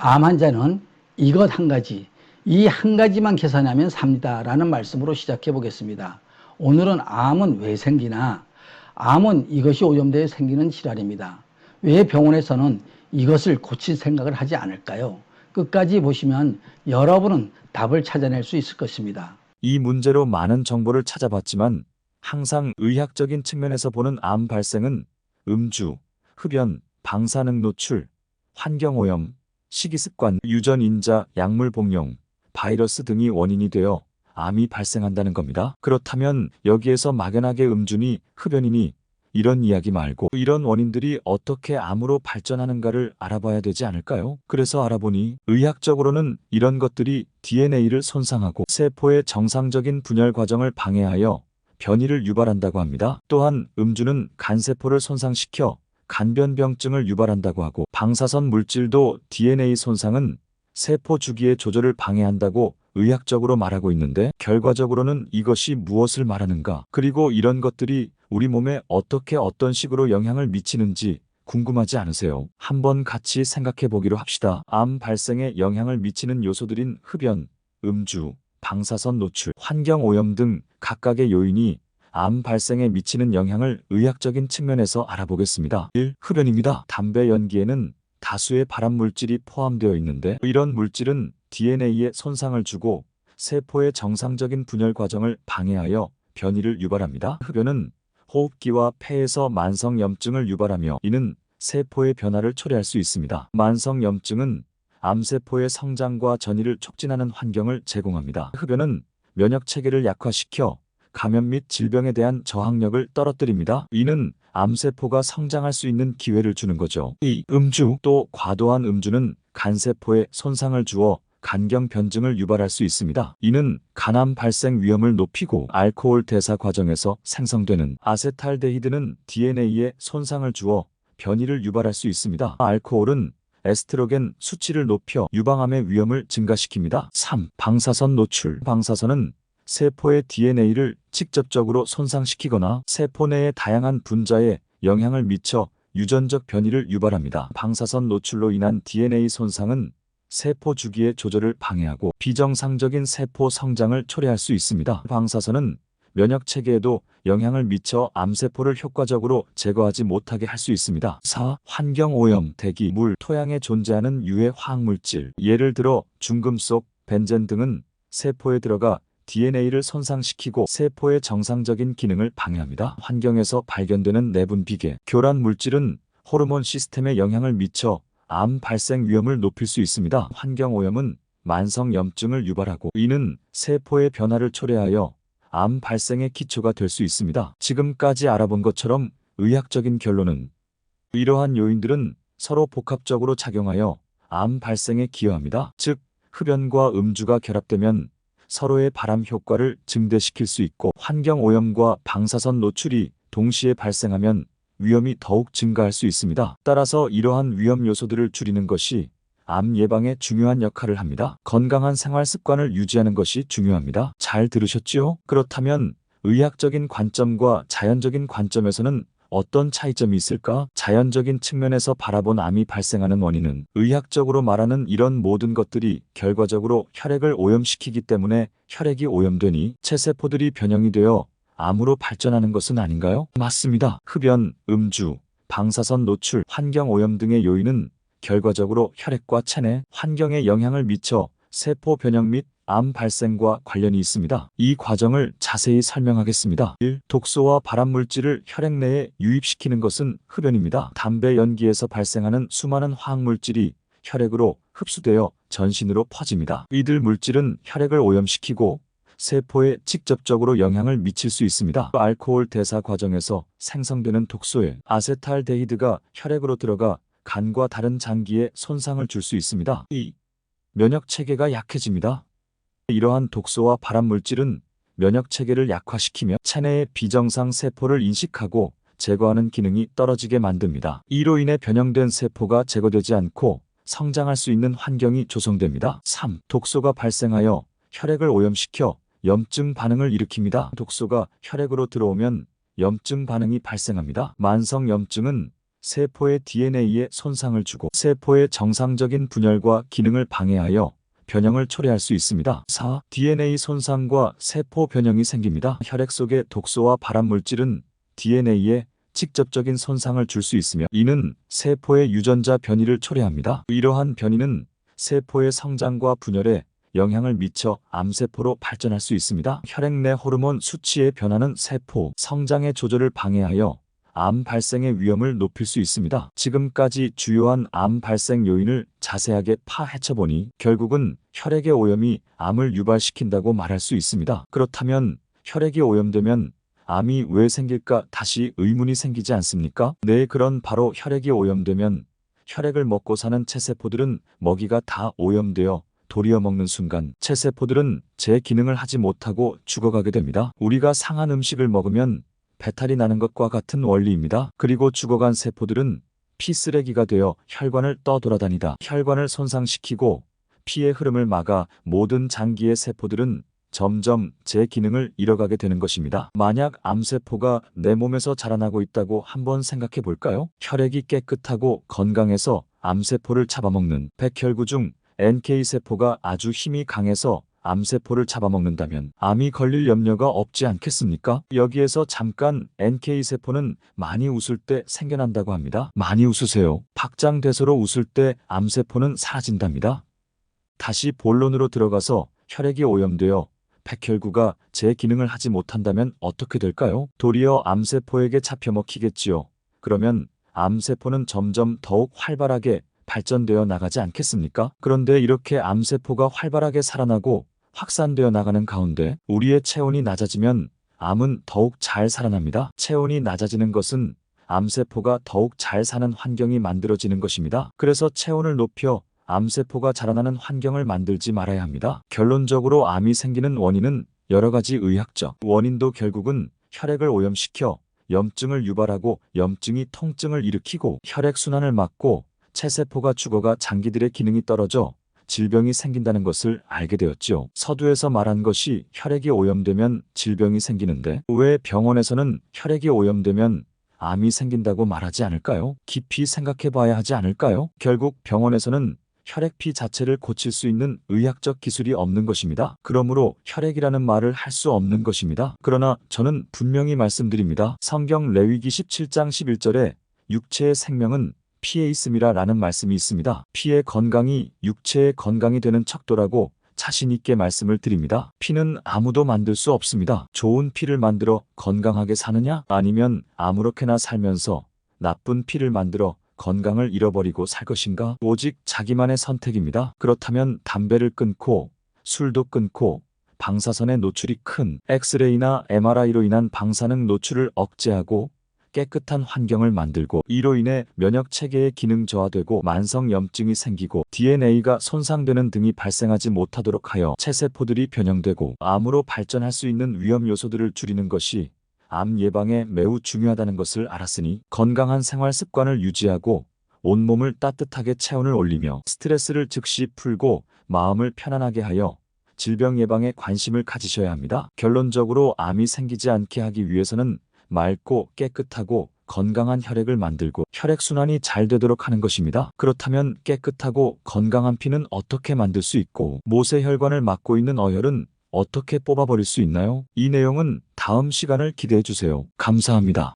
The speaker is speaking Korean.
암 환자는 이것 한 가지, 이 한 가지만 계산하면 삽니다. 라는 말씀으로 시작해 보겠습니다. 오늘은 암은 왜 생기나? 암은 이것이 오염되어 생기는 질환입니다. 왜 병원에서는 이것을 고칠 생각을 하지 않을까요? 끝까지 보시면 여러분은 답을 찾아낼 수 있을 것입니다. 이 문제로 많은 정보를 찾아봤지만 항상 의학적인 측면에서 보는 암 발생은 음주, 흡연, 방사능 노출, 환경오염, 식이습관, 유전인자, 약물 복용, 바이러스 등이 원인이 되어 암이 발생한다는 겁니다. 그렇다면 여기에서 막연하게 음주니 흡연이니 이런 이야기 말고 이런 원인들이 어떻게 암으로 발전하는가를 알아봐야 되지 않을까요? 그래서 알아보니 의학적으로는 이런 것들이 DNA를 손상하고 세포의 정상적인 분열 과정을 방해하여 변이를 유발한다고 합니다. 또한 음주는 간세포를 손상시켜 간변병증을 유발한다고 하고 방사선 물질도 DNA 손상은 세포 주기의 조절을 방해한다고 의학적으로 말하고 있는데 결과적으로는 이것이 무엇을 말하는가 그리고 이런 것들이 우리 몸에 어떻게 어떤 식으로 영향을 미치는지 궁금하지 않으세요? 한번 같이 생각해 보기로 합시다. 암 발생에 영향을 미치는 요소들인 흡연, 음주, 방사선 노출, 환경 오염 등 각각의 요인이 암 발생에 미치는 영향을 의학적인 측면에서 알아보겠습니다. 1. 흡연입니다. 담배 연기에는 다수의 발암 물질이 포함되어 있는데 이런 물질은 DNA에 손상을 주고 세포의 정상적인 분열 과정을 방해하여 변이를 유발합니다. 흡연은 호흡기와 폐에서 만성염증을 유발하며 이는 세포의 변화를 초래할 수 있습니다. 만성염증은 암세포의 성장과 전이를 촉진하는 환경을 제공합니다. 흡연은 면역 체계를 약화시켜 감염 및 질병에 대한 저항력을 떨어뜨립니다. 이는 암세포가 성장할 수 있는 기회를 주는 거죠. 이 음주 또 과도한 음주는 간세포에 손상을 주어 간경 변증을 유발할 수 있습니다. 이는 간암 발생 위험을 높이고 알코올 대사 과정에서 생성되는 아세탈데히드는 DNA에 손상을 주어 변이를 유발할 수 있습니다. 알코올은 에스트로겐 수치를 높여 유방암의 위험을 증가시킵니다. 3. 방사선 노출. 방사선은 세포의 DNA를 직접적으로 손상시키거나 세포 내의 다양한 분자에 영향을 미쳐 유전적 변이를 유발합니다. 방사선 노출로 인한 DNA 손상은 세포 주기의 조절을 방해하고 비정상적인 세포 성장을 초래할 수 있습니다. 방사선은 면역 체계에도 영향을 미쳐 암세포를 효과적으로 제거하지 못하게 할 수 있습니다. 4. 환경 오염, 대기, 물, 토양에 존재하는 유해 화학물질, 예를 들어 중금속, 벤젠 등은 세포에 들어가 DNA를 손상시키고 세포의 정상적인 기능을 방해합니다. 환경에서 발견되는 내분 비계, 교란 물질은 호르몬 시스템에 영향을 미쳐 암 발생 위험을 높일 수 있습니다. 환경 오염은 만성 염증을 유발하고 이는 세포의 변화를 초래하여 암 발생의 기초가 될 수 있습니다. 지금까지 알아본 것처럼 의학적인 결론은 이러한 요인들은 서로 복합적으로 작용하여 암 발생에 기여합니다. 즉, 흡연과 음주가 결합되면 서로의 발암 효과를 증대시킬 수 있고 환경 오염과 방사선 노출이 동시에 발생하면 위험이 더욱 증가할 수 있습니다. 따라서 이러한 위험 요소들을 줄이는 것이 암 예방에 중요한 역할을 합니다. 건강한 생활 습관을 유지하는 것이 중요합니다. 잘 들으셨지요? 그렇다면 의학적인 관점과 자연적인 관점에서는 어떤 차이점이 있을까? 자연적인 측면에서 바라본 암이 발생하는 원인은 의학적으로 말하는 이런 모든 것들이 결과적으로 혈액을 오염시키기 때문에 혈액이 오염되니 체세포들이 변형이 되어 암으로 발전하는 것은 아닌가요? 맞습니다. 흡연, 음주, 방사선 노출, 환경 오염 등의 요인은 결과적으로 혈액과 체내 환경에 영향을 미쳐 세포 변형 및 암 발생과 관련이 있습니다. 이 과정을 자세히 설명하겠습니다. 1. 독소와 발암물질을 혈액 내에 유입시키는 것은 흡연입니다. 담배 연기에서 발생하는 수많은 화학물질이 혈액으로 흡수되어 전신으로 퍼집니다. 이들 물질은 혈액을 오염시키고 세포에 직접적으로 영향을 미칠 수 있습니다. 알코올 대사 과정에서 생성되는 독소에 아세탈데히드가 혈액으로 들어가 간과 다른 장기에 손상을 줄 수 있습니다. 2. 면역 체계가 약해집니다. 이러한 독소와 발암 물질은 면역 체계를 약화시키며 체내의 비정상 세포를 인식하고 제거하는 기능이 떨어지게 만듭니다. 이로 인해 변형된 세포가 제거되지 않고 성장할 수 있는 환경이 조성됩니다. 3. 독소가 발생하여 혈액을 오염시켜 염증 반응을 일으킵니다. 독소가 혈액으로 들어오면 염증 반응이 발생합니다. 만성 염증은 세포의 DNA에 손상을 주고 세포의 정상적인 분열과 기능을 방해하여 변형을 초래할 수 있습니다. 4. DNA 손상과 세포 변형이 생깁니다. 혈액 속의 독소와 발암물질은 DNA에 직접적인 손상을 줄 수 있으며 이는 세포의 유전자 변이를 초래합니다. 이러한 변이는 세포의 성장과 분열에 영향을 미쳐 암세포로 발전할 수 있습니다. 혈액 내 호르몬 수치의 변화는 세포 성장의 조절을 방해하여 암 발생의 위험을 높일 수 있습니다. 지금까지 주요한 암 발생 요인을 자세하게 파헤쳐보니 결국은 혈액의 오염이 암을 유발시킨다고 말할 수 있습니다. 그렇다면 혈액이 오염되면 암이 왜 생길까 다시 의문이 생기지 않습니까? 네, 그런 바로 혈액이 오염되면 혈액을 먹고 사는 체세포들은 먹이가 다 오염되어 도리어 먹는 순간 체세포들은 제 기능을 하지 못하고 죽어가게 됩니다. 우리가 상한 음식을 먹으면 배탈이 나는 것과 같은 원리입니다. 그리고 죽어간 세포들은 피 쓰레기가 되어 혈관을 떠돌아다니다 혈관을 손상시키고 피의 흐름을 막아 모든 장기의 세포들은 점점 제 기능을 잃어가게 되는 것입니다. 만약 암세포가 내 몸에서 자라나고 있다고 한번 생각해 볼까요? 혈액이 깨끗하고 건강해서 암세포를 잡아먹는 백혈구 중 NK세포가 아주 힘이 강해서 암세포를 잡아먹는다면 암이 걸릴 염려가 없지 않겠습니까? 여기에서 잠깐 NK세포는 많이 웃을 때 생겨난다고 합니다. 많이 웃으세요. 박장대소로 웃을 때 암세포는 사라진답니다. 다시 본론으로 들어가서 혈액이 오염되어 백혈구가 제 기능을 하지 못한다면 어떻게 될까요? 도리어 암세포에게 잡혀 먹히겠지요. 그러면 암세포는 점점 더욱 활발하게 발전되어 나가지 않겠습니까? 그런데 이렇게 암세포가 활발하게 살아나고 확산되어 나가는 가운데 우리의 체온이 낮아지면 암은 더욱 잘 살아납니다. 체온이 낮아지는 것은 암세포가 더욱 잘 사는 환경이 만들어지는 것입니다. 그래서 체온을 높여 암세포가 자라나는 환경을 만들지 말아야 합니다. 결론적으로 암이 생기는 원인은 여러 가지 의학적 원인도 결국은 혈액을 오염시켜 염증을 유발하고 염증이 통증을 일으키고 혈액순환을 막고 체세포가 죽어가 장기들의 기능이 떨어져 질병이 생긴다는 것을 알게 되었지요. 서두에서 말한 것이 혈액이 오염되면 질병이 생기는데 왜 병원에서는 혈액이 오염되면 암이 생긴다고 말하지 않을까요? 깊이 생각해 봐야 하지 않을까요? 결국 병원에서는 혈액피 자체를 고칠 수 있는 의학적 기술이 없는 것입니다. 그러므로 혈액이라는 말을 할 수 없는 것입니다. 그러나 저는 분명히 말씀드립니다. 성경 레위기 17장 11절에 육체의 생명은 피에 있음이라 라는 말씀이 있습니다. 피의 건강이 육체의 건강이 되는 척도라고 자신있게 말씀을 드립니다. 피는 아무도 만들 수 없습니다. 좋은 피를 만들어 건강하게 사느냐? 아니면 아무렇게나 살면서 나쁜 피를 만들어 건강을 잃어버리고 살 것인가? 오직 자기만의 선택입니다. 그렇다면 담배를 끊고 술도 끊고 방사선의 노출이 큰 엑스레이나 MRI로 인한 방사능 노출을 억제하고 깨끗한 환경을 만들고 이로 인해 면역 체계의 기능 저하되고 만성 염증이 생기고 DNA가 손상되는 등이 발생하지 못하도록 하여 체세포들이 변형되고 암으로 발전할 수 있는 위험 요소들을 줄이는 것이 암 예방에 매우 중요하다는 것을 알았으니 건강한 생활 습관을 유지하고 온몸을 따뜻하게 체온을 올리며 스트레스를 즉시 풀고 마음을 편안하게 하여 질병 예방에 관심을 가지셔야 합니다. 결론적으로 암이 생기지 않게 하기 위해서는 맑고 깨끗하고 건강한 혈액을 만들고 혈액순환이 잘 되도록 하는 것입니다. 그렇다면 깨끗하고 건강한 피는 어떻게 만들 수 있고 모세혈관을 막고 있는 어혈은 어떻게 뽑아버릴 수 있나요? 이 내용은 다음 시간을 기대해 주세요. 감사합니다.